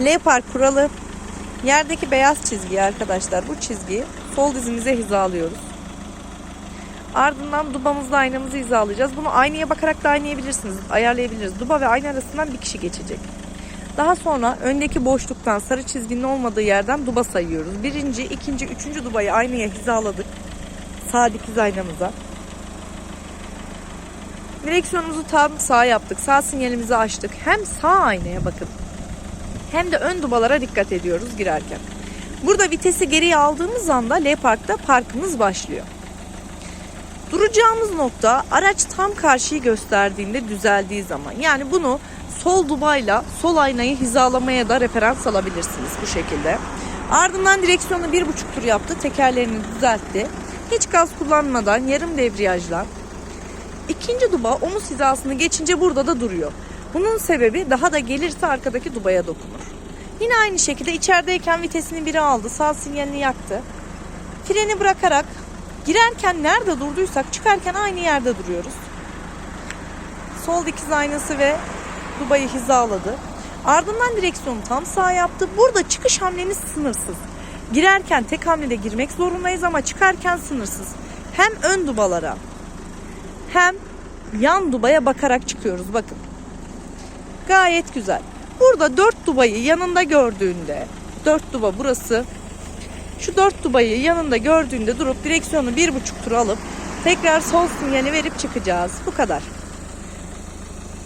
L park kuralı. Yerdeki beyaz çizgi arkadaşlar. Bu çizgiyi sol dizimize hizalıyoruz. Ardından dubamızla aynamızı hizalayacağız. Bunu aynaya bakarak da aynayabilirsiniz. Ayarlayabiliriz. Duba ve ayna arasından bir kişi geçecek. Daha sonra öndeki boşluktan sarı çizginin olmadığı yerden duba sayıyoruz. Birinci, ikinci, üçüncü dubayı aynaya hizaladık. Sağ dikiz aynamıza. Direksiyonumuzu tam sağ yaptık. Sağ sinyalimizi açtık. Hem sağ aynaya bakın. Hem de ön dubalara dikkat ediyoruz girerken. Burada vitesi geriye aldığımız anda L parkta parkımız başlıyor. Duracağımız nokta araç tam karşıyı gösterdiğinde düzeldiği zaman. Yani bunu sol dubayla sol aynayı hizalamaya da referans alabilirsiniz bu şekilde. Ardından direksiyonu bir buçuk tur yaptı. Tekerlerini düzeltti. Hiç gaz kullanmadan yarım debriyajla İkinci duba omuz hizasını geçince burada da duruyor. Bunun sebebi daha da gelirse arkadaki dubaya dokunur. Yine aynı şekilde içerideyken vitesini biri aldı, sağ sinyalini yaktı. Freni bırakarak girerken nerede durduysak çıkarken aynı yerde duruyoruz. Sol dikiz aynası ve dubayı hizaladı. Ardından direksiyonu tam sağ yaptı. Burada çıkış hamleniz sınırsız. Girerken tek hamlede girmek zorundayız ama çıkarken sınırsız. Hem ön dubalara hem yan dubaya bakarak çıkıyoruz bakın. Gayet güzel. Burada dört dubayı yanında gördüğünde dört duba burası şu dört dubayı yanında gördüğünde durup direksiyonu bir buçuk tur alıp tekrar sol sinyali verip çıkacağız. Bu kadar.